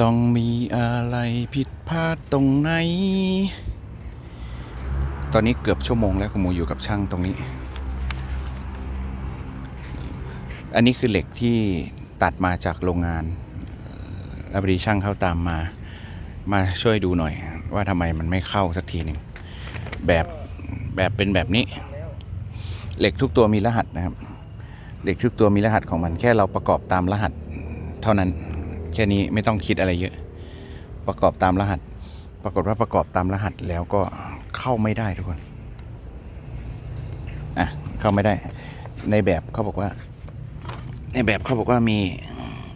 ต้องมีอะไรผิดพลาดตรงไหน ตอนนี้เกือบชั่วโมงแล้วคุณหมูอยู่กับช่างตรงนี้ อันนี้คือเหล็กที่ตัดมาจากโรงงานแล้วพอดีช่างเข้าตามมา มาช่วยดูหน่อย ว่าทำไมมันไม่เข้าสักทีหนึ่งแบบแบบเป็นแบบนี้ เหล็กทุกตัวมีรหัสนะครับ เหล็กทุกตัวมีรหัสของมันแค่เราประกอบตามรหัสเท่านั้น แค่นี้ไม่ต้องคิดอะไรเยอะ ประกอบตามรหัส ปรากฏว่าประกอบตามรหัสแล้วก็เข้าไม่ได้ทุกคนอะเข้าไม่ได้ ในแบบเขาบอกว่า ในแบบเขาบอกว่ามี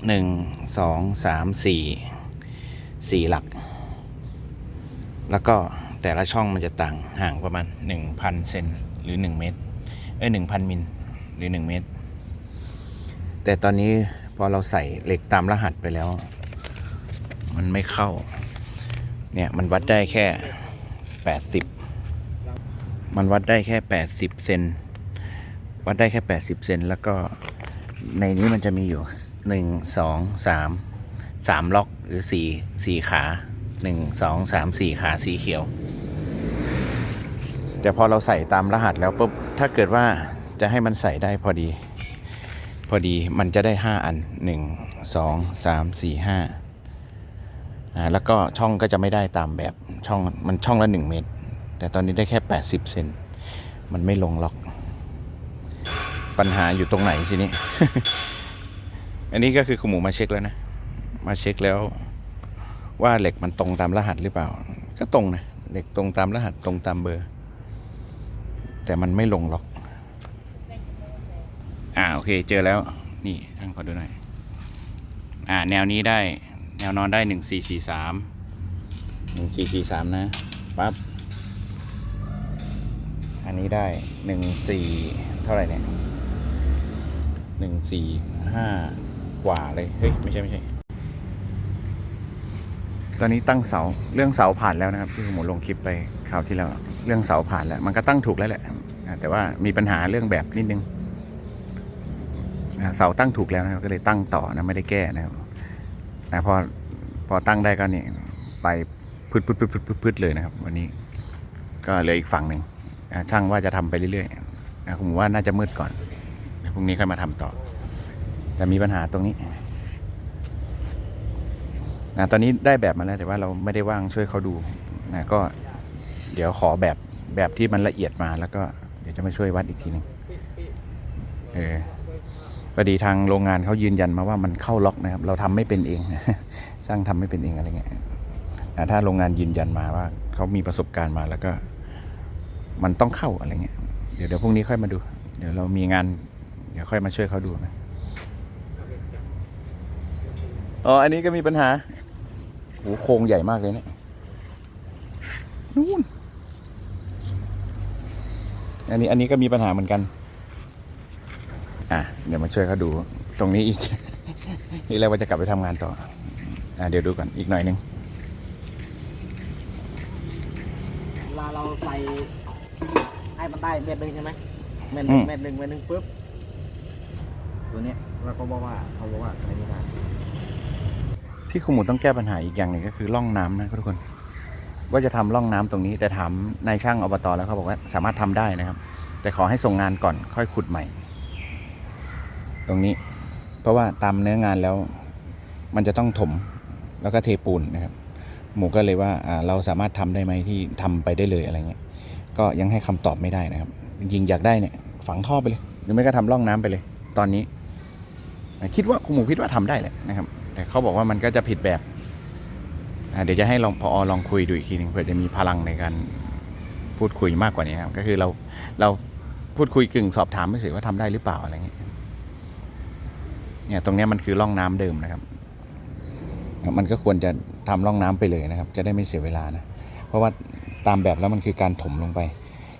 หนึ่งสองสามสี่สี่หลัก แล้วก็แต่ละช่องมันจะต่างห่างประมาณหนึ่งพันเซนหรือหนึ่งเมตรเอ้ยหนึ่งพันมิลหรือหนึ่งเมตร แต่ตอนนี้ พอเราใส่เหล็กตามรหัสไปแล้ว มันไม่เข้า เนี่ยมันวัดได้แค่แปดสิบมันวัดได้แค่แปดสิบเซนวัดได้แค่แปดสิบเซนแล้วก็ในนี้มันจะมีอยู่หนึ่งสองสามสามล็อกหรือสี่สี่ขาหนึ่งสองสามสี่ขาสีเขียว แต่พอเราใส่ตามรหัสแล้วปุ๊บถ้าเกิดว่าจะให้มันใส่ได้พอดี อดีมันจะได้ห้าอันหนึ่งสองสามสี่ห้าอ่าแล้วก็ช่องก็จะไม่ได้ตามแบบช่องมันช่องละหนึ่งเมตร แต่ตอนนี้ได้แค่แปดสิบเซนมันไม่ลงล็อก ปัญหาอยู่ตรงไหนทีนี้ อันนี้ก็คือคุณหมูมาเช็คแล้วนะ มาเช็คแล้วว่าเหล็กมันตรงตามรหัสหรือเปล่า ก็ตรงนะ เหล็กตรงตามรหัสตรงตามเบอร์ แต่มันไม่ลงล็อก อ่าโอเคเจอแล้วนี่ท่านขอดูหน่อยอ่าแนวนี้ได้แนวนอนได้หนึ่งสี่สี่สามหนึ่งสี่สี่สามนะปั๊บอันนี้ได้หนึ่งสี่เท่าไหร่เนี่ยหนึ่งสี่ห้ากว่าเลยเฮ้ยไม่ใช่ไม่ใช่ ตอนนี้ตั้งเสาเรื่องเสาผ่านแล้วนะครับที่ผมลงคลิปไปคราวที่แล้วเรื่องเสาผ่านแล้ว มันก็ตั้งถูกแล้วแหละอ่าแต่ว่ามีปัญหาเรื่องแบบนิดนึง เสาตั้งถูกแล้วนะครับก็เลยตั้งต่อนะไม่ได้แก้นะครับนะพอพอตั้งได้ก็นี่ไปพืดพืดพืดพืดพืดเลยนะครับ วันนี้ก็เหลืออีกฝั่งหนึ่งช่างว่าจะทำไปเรื่อยๆนะผมว่าน่าจะมืดก่อนพรุ่งนี้ค่อยมาทำต่อ แต่มีปัญหาตรงนี้นะตอนนี้ได้แบบมาแล้วแต่ว่าเราไม่ได้ว่างช่วยเขาดูนะก็เดี๋ยวขอแบบแบบที่มันละเอียดมาแล้วก็เดี๋ยวจะมาช่วยวัดอีกทีหนึงเออ พอดีทางโรงงานเขายืนยันมาว่ามันเข้าล็อกนะครับ เราทำไม่เป็นเองสร้างทำไม่เป็นเองอะไรเงี้ยถ้าโรงงานยืนยันมาว่าเขามีประสบการณ์มาแล้วก็ มันต้องเข้าอะไรเงี้ยเดี๋ยวเดี๋ยวพรุ่งนี้ค่อยมาดู เดี๋ยวเรามีงาน เดี๋ยวค่อยมาช่วยเขาดูนะอ๋ออันนี้ก็มีปัญหาโหโครงใหญ่มากเลยเนี่ยนู่นอันนี้อันนี้ก็มีปัญหาเหมือนกัน อะเดี๋ยวมาช่วยเขาดูตรงนี้อีก นี่เราว่าจะกลับไปทำงานต่อ อะเดี๋ยวดูก่อนอีกหน่อยหนึงเวลาเราใส่ให้มันได้เม็ดหนึ่งใช่ไหมเม็ดหอืนึ่งมเม็ดหนึ่งเม็ดหนึ่งปุ๊บตัวเนี้ยเราก็บอกว่าเขาบอกว่าใช้ไม่ได้ที่คุณหมูต้องแก้ปัญหาอีกอย่างหนึ่งก็คือร่องน้ำนะทุกคน ว่าจะทำร่องน้ำตรงนี้ แต่ถามนายช่างอบตแล้วเขาบอกว่าสามารถทำได้นะครับ แต่ขอให้ส่งงานก่อนค่อยขุดใหม่ ตรงนี้ เพราะว่าตามเนื้องานแล้ว มันจะต้องถมแล้วก็เทปูนนะครับ หมูก็เลยว่าเราสามารถทำได้ไหมที่ทำไปได้เลยอะไรเงี้ยก็ยังให้คำตอบไม่ได้นะครับจริงอยากได้เนี่ยฝังท่อไปเลย หรือไม่ก็ทำร่องน้ำไปเลย ตอนนี้ คิดว่าคุณหมูคิดว่าทำได้แหละนะครับ แต่เขาบอกว่ามันก็จะผิดแบบเดี๋ยวจะให้ลองพอลองคุยดูอีกทีหนึ่งเผื่อจะมีพลังในการพูดคุยมากกว่านี้ครับก็คือเราเราพูดคุยกึ่งสอบถามไม่เฉยว่าทำได้หรือเปล่าอะไรเงี้ย เนี่ยตรงนี้มันคือร่องน้ำเดิมนะครับ มันก็ควรจะทำร่องน้ำไปเลยนะครับ จะได้ไม่เสียเวลานะ เพราะว่าตามแบบแล้วมันคือการถมลงไป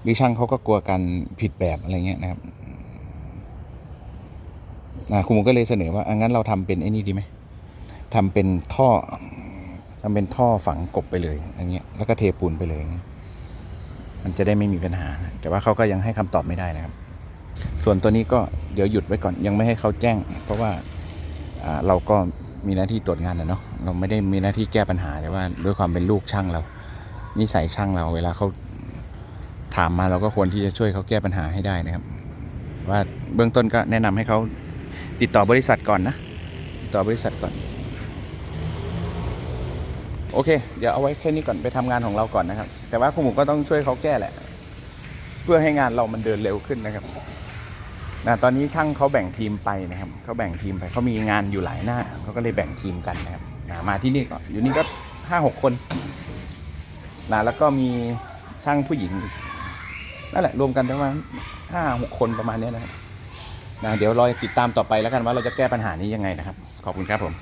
หรือช่างเขาก็กลัวการผิดแบบอะไรเงี้ยนะครับคุณหมูก็เลยเสนอว่าอะงั้นเราทำเป็นไอ้นี่ดีไหมทำเป็นท่อทำเป็นท่อฝังกบไปเลยอันเงี้ยแล้วก็เทปูนไปเลยอย่างเงี้ยมันจะได้ไม่มีปัญหา แต่ว่าเขาก็ยังให้คำตอบไม่ได้นะครับ ส่วนตัวนี้ก็ เดี๋ยวหยุดไว้ก่อนยังไม่ให้เขาแจ้ง เพราะว่าเราก็มีหน้าที่ตรวจงานนะเนาะเราไม่ได้มีหน้าที่แก้ปัญหาแต่ว่าด้วยความเป็นลูกช่างเรานิสัยช่างเราเวลาเขาถามมาเราก็ควรที่จะช่วยเขาแก้ปัญหาให้ได้นะครับ ว่าเบื้องต้นก็แนะนำให้เขาติดต่อบริษัทก่อนนะติดต่อบริษัทก่อน โอเค เดี๋ยวเอาไว้แค่นี้ก่อนไปทำงานของเราก่อนนะครับ แต่ว่าคุณหมูก็ต้องช่วยเขาแก้แหละ เพื่อให้งานเรามันเดินเร็วขึ้นนะครับ นะตอนนี้ช่างเขาแบ่งทีมไปนะครับเขาแบ่งทีมไปเขามีงานอยู่หลายหน้าเขาก็เลยแบ่งทีมกันนะครับนะมาที่นี่ก็อยู่นี่ก็ห้าหกคนนะแล้วก็มีช่างผู้หญิงนั่นแหละรวมกันประมาณห้าหกคนประมาณนี้นะครับนะเดี๋ยวรอติดตามต่อไปแล้วกันว่าเราจะแก้ปัญหานี้ยังไงนะครับ ขอบคุณครับผม